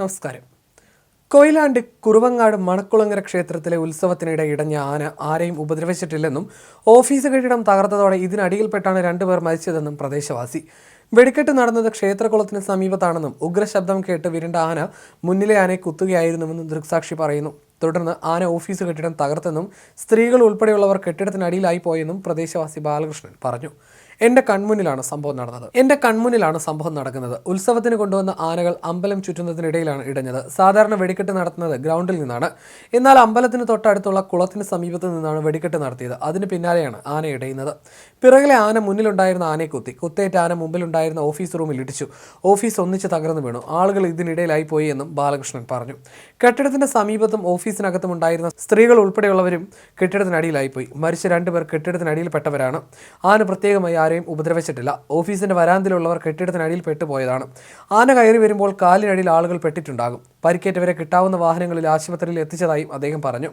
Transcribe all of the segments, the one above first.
നമസ്കാരം. കൊയിലാണ്ട് കുറുവങ്ങാട് മണക്കുളങ്ങര ക്ഷേത്രത്തിലെ ഉത്സവത്തിനിടെ ഇടഞ്ഞ ആന ആരെയും ഉപദ്രവിച്ചിട്ടില്ലെന്നും ഓഫീസ് കെട്ടിടം തകർത്തതോടെ ഇതിനടിയിൽപ്പെട്ടാണ് രണ്ടുപേർ മരിച്ചതെന്നും പ്രദേശവാസി. വെടിക്കെട്ട് നടന്നത് ക്ഷേത്രകുളത്തിന് സമീപത്താണെന്നും ഉഗ്രശബ്ദം കേട്ട് വിരണ്ട ആന മുന്നിലെ ആനയെ കുത്തുകയായിരുന്നുവെന്നും ദൃക്സാക്ഷി പറയുന്നു. തുടർന്ന് ആന ഓഫീസ് കെട്ടിടം തകർത്തെന്നും സ്ത്രീകൾ ഉൾപ്പെടെയുള്ളവർ കെട്ടിടത്തിനടിയിലായി പോയെന്നും പ്രദേശവാസി ബാലകൃഷ്ണൻ പറഞ്ഞു. എന്റെ കൺമുന്നിലാണ് സംഭവം നടന്നത്. എന്റെ കൺമുന്നിലാണ് സംഭവം നടക്കുന്നത്. ഉത്സവത്തിന് കൊണ്ടുവന്ന ആനകൾ അമ്പലം ചുറ്റുന്നതിനിടയിലാണ് ഇടഞ്ഞത്. സാധാരണ വെടിക്കെട്ട് നടത്തുന്നത് ഗ്രൗണ്ടിൽ നിന്നാണ്. എന്നാൽ അമ്പലത്തിന് തൊട്ടടുത്തുള്ള കുളത്തിന് സമീപത്ത് നിന്നാണ് വെടിക്കെട്ട് നടത്തിയത്. അതിന് പിന്നാലെയാണ് ആന ഇടയുന്നത്. പിറകിലെ ആന മുന്നിലുണ്ടായിരുന്ന ആനയെ കുത്തി. കുത്തേറ്റ ആന മുമ്പിലുണ്ടായിരുന്ന ഓഫീസ് റൂമിൽ ഇടിച്ചു. ഓഫീസ് ഒന്നിച്ച് തകർന്നു വീണു. ആളുകൾ ഇതിനിടയിലായി പോയി എന്നും ബാലകൃഷ്ണൻ പറഞ്ഞു. കെട്ടിടത്തിന്റെ സമീപത്തും ഓഫീസിനകത്തും ഉണ്ടായിരുന്ന സ്ത്രീകൾ ഉൾപ്പെടെയുള്ളവരും കെട്ടിടത്തിനടിയിലായി പോയി. മരിച്ച രണ്ടുപേർ കെട്ടിടത്തിനടിയിൽപ്പെട്ടവരാണ്. ആന പ്രത്യേകമായി ആരെയും ഉപദ്രവിച്ചിട്ടില്ല. ഓഫീസിന്റെ വരാന്തിലുള്ളവർ കെട്ടിടത്തിനടിയിൽ പെട്ടുപോയതാണ്. ആന കയറി വരുമ്പോൾ കാലിനടിയിൽ ആളുകൾ പെട്ടിട്ടുണ്ടാകും. പരിക്കേറ്റവരെ കിട്ടാവുന്ന വാഹനങ്ങളിൽ ആശുപത്രിയിൽ എത്തിച്ചതായും അദ്ദേഹം പറഞ്ഞു.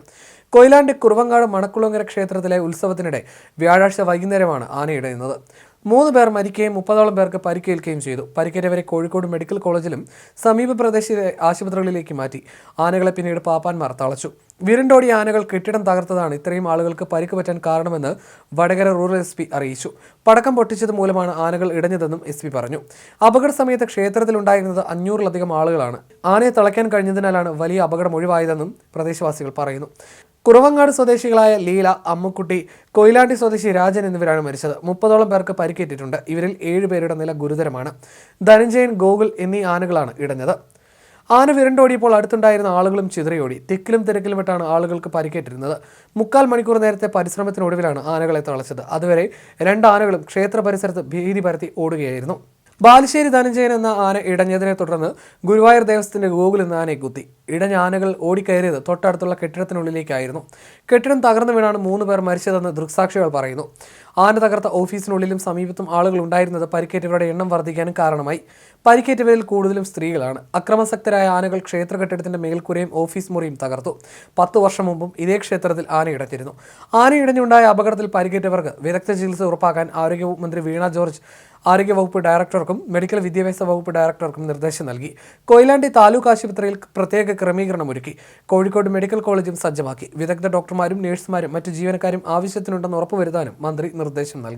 കൊയിലാണ്ടി കുറുവങ്ങാട് മണക്കുളങ്ങര ക്ഷേത്രത്തിലെ ഉത്സവത്തിനിടെ വ്യാഴാഴ്ച വൈകുന്നേരമാണ് ആനയിടുന്നത് മൂന്ന് പേർ മരിക്കുകയും മുപ്പതോളം പേർക്ക് പരിക്കേൽക്കുകയും ചെയ്തു. പരിക്കേറ്റവരെ കോഴിക്കോട് മെഡിക്കൽ കോളേജിലും സമീപ പ്രദേശത്തെ ആശുപത്രികളിലേക്ക് മാറ്റി. ആനകളെ പിന്നീട് പാപ്പാന്മാർ തളച്ചു. വിരണ്ടോടി ആനകൾ കെട്ടിടം തകർത്തതാണ് ഇത്രയും ആളുകൾക്ക് പരിക്ക് പറ്റാൻ കാരണമെന്ന് വടകര റൂറൽ എസ് പി അറിയിച്ചു. പടക്കം പൊട്ടിച്ചത് മൂലമാണ് ആനകൾ ഇടഞ്ഞതെന്നും എസ് പി പറഞ്ഞു. അപകട സമയത്ത് ക്ഷേത്രത്തിലുണ്ടായിരുന്നത് അഞ്ഞൂറിലധികം ആളുകളാണ്. ആനയെ തളയ്ക്കാൻ കഴിഞ്ഞതിനാലാണ് വലിയ അപകടം ഒഴിവായതെന്നും പ്രദേശവാസികൾ പറയുന്നു. കുറവങ്ങാട് സ്വദേശികളായ ലീല അമ്മുക്കുട്ടി കൊയിലാണ്ടി സ്വദേശി രാജൻ എന്നിവരാണ് മരിച്ചത്. മുപ്പതോളം പേർക്ക് പരിക്കേറ്റിട്ടുണ്ട്. ഇവരിൽ ഏഴുപേരുടെ നില ഗുരുതരമാണ്. ധനഞ്ജയൻ ഗോകുൽ എന്നീ ആനകളാണ് ഇടഞ്ഞത്. ആന വിരണ്ടോടിയപ്പോൾ അടുത്തുണ്ടായിരുന്ന ആളുകളും ചിതറിയോടി. തിക്കിലും തിരക്കിലും വിട്ടാണ് ആളുകൾക്ക് പരിക്കേറ്റിരുന്നത്. മുക്കാൽ മണിക്കൂർ നേരത്തെ പരിശ്രമത്തിനൊടുവിലാണ് ആനകളെ തളച്ചത്. അതുവരെ രണ്ട് ആനകളും ക്ഷേത്ര പരിസരത്ത് ഭീതി പരത്തി ഓടുകയായിരുന്നു. ബാലുശ്ശേരി ധനഞ്ജയൻ എന്ന ആന ഇടഞ്ഞതിനെ തുടർന്ന് ഗുരുവായൂർ ദേവസ്ഥത്തിന്റെ ഗോകുൽ എന്ന ആനയെ കുത്തി. ഇടഞ്ഞ ആനകൾ ഓടിക്കയറിയത് തൊട്ടടുത്തുള്ള കെട്ടിടത്തിനുള്ളിലേക്കായിരുന്നു. കെട്ടിടം തകർന്നു വീണാണ് മൂന്ന് പേർ മരിച്ചതെന്ന് ദൃക്സാക്ഷികൾ പറയുന്നു. ആന തകർത്ത ഓഫീസിനുള്ളിലും സമീപത്തും ആളുകൾ ഉണ്ടായിരുന്നത് പരിക്കേറ്റവരുടെ എണ്ണം വർദ്ധിക്കാനും കാരണമായി. പരിക്കേറ്റവരിൽ കൂടുതലും സ്ത്രീകളാണ്. അക്രമസക്തരായ ആനകൾ ക്ഷേത്ര കെട്ടിടത്തിന്റെ മേൽക്കൂരയും ഓഫീസ് മുറിയും തകർത്തു. പത്ത് വർഷം മുമ്പും ഇതേ ക്ഷേത്രത്തിൽ ആന ഇടഞ്ഞിരുന്നു ആന അപകടത്തിൽ പരിക്കേറ്റവർക്ക് വിദഗ്ധ ചികിത്സ ഉറപ്പാക്കാൻ ആരോഗ്യമന്ത്രി വീണ ജോർജ് ആരോഗ്യവകുപ്പ് ഡയറക്ടർക്കും മെഡിക്കൽ വിദ്യാഭ്യാസ വകുപ്പ് ഡയറക്ടർക്കും നിർദ്ദേശം നൽകി. കൊയിലാണ്ടി താലൂക്ക് ആശുപത്രിയിൽ പ്രത്യേക ക്രമീകരണം ഒരുക്കി. കോഴിക്കോട് മെഡിക്കൽ കോളേജും സജ്ജമാക്കി. വിദഗ്ധ ഡോക്ടർമാരും നഴ്സുമാരും മറ്റ് ജീവനക്കാരും ആവശ്യത്തിനുണ്ടെന്ന് ഉറപ്പുവരുത്താനും മന്ത്രി നിർദ്ദേശം നൽകി.